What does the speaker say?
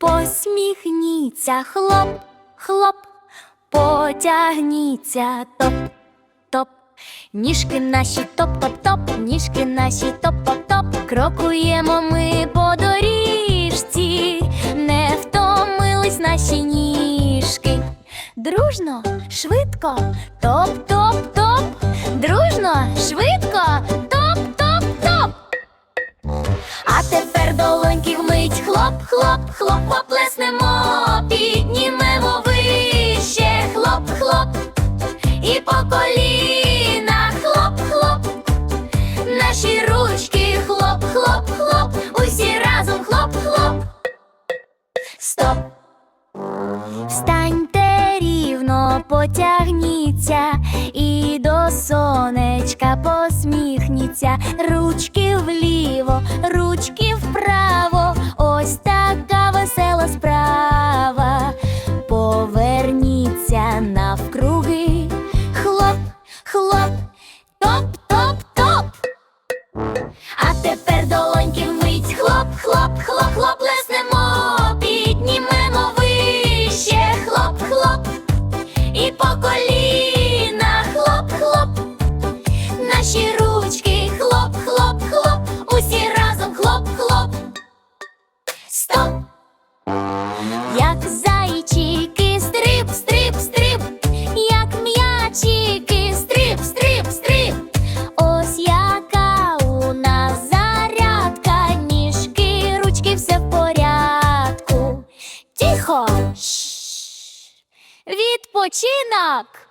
Посміхніться, хлоп, хлоп, потягніться, топ, топ. Ніжки наші топ-топ-топ, ніжки наші топ-топ-топ. Крокуємо ми по доріжці, не втомились наші ніжки. Дружно, швидко, топ-топ-топ. Дружно, швидко, хлоп, хлоп, поплеснемо, піднімемо вище, хлоп, хлоп, і по колінах хлоп, хлоп, наші ручки хлоп, хлоп, хлоп, усі разом хлоп, хлоп. Стоп. Встаньте рівно, потягніться і до сонечка посміхніться. Ручки вліво, тепер долоньки вмить. Хлоп, хлоп, хлоп, хлоп, леснемо, піднімемо вище, хлоп, хлоп, і по колінах хлоп, хлоп, наші ручки, хлоп, хлоп, хлоп, усі разом. Хлоп, хлоп. Стоп! Як Тихо. Відпочинок.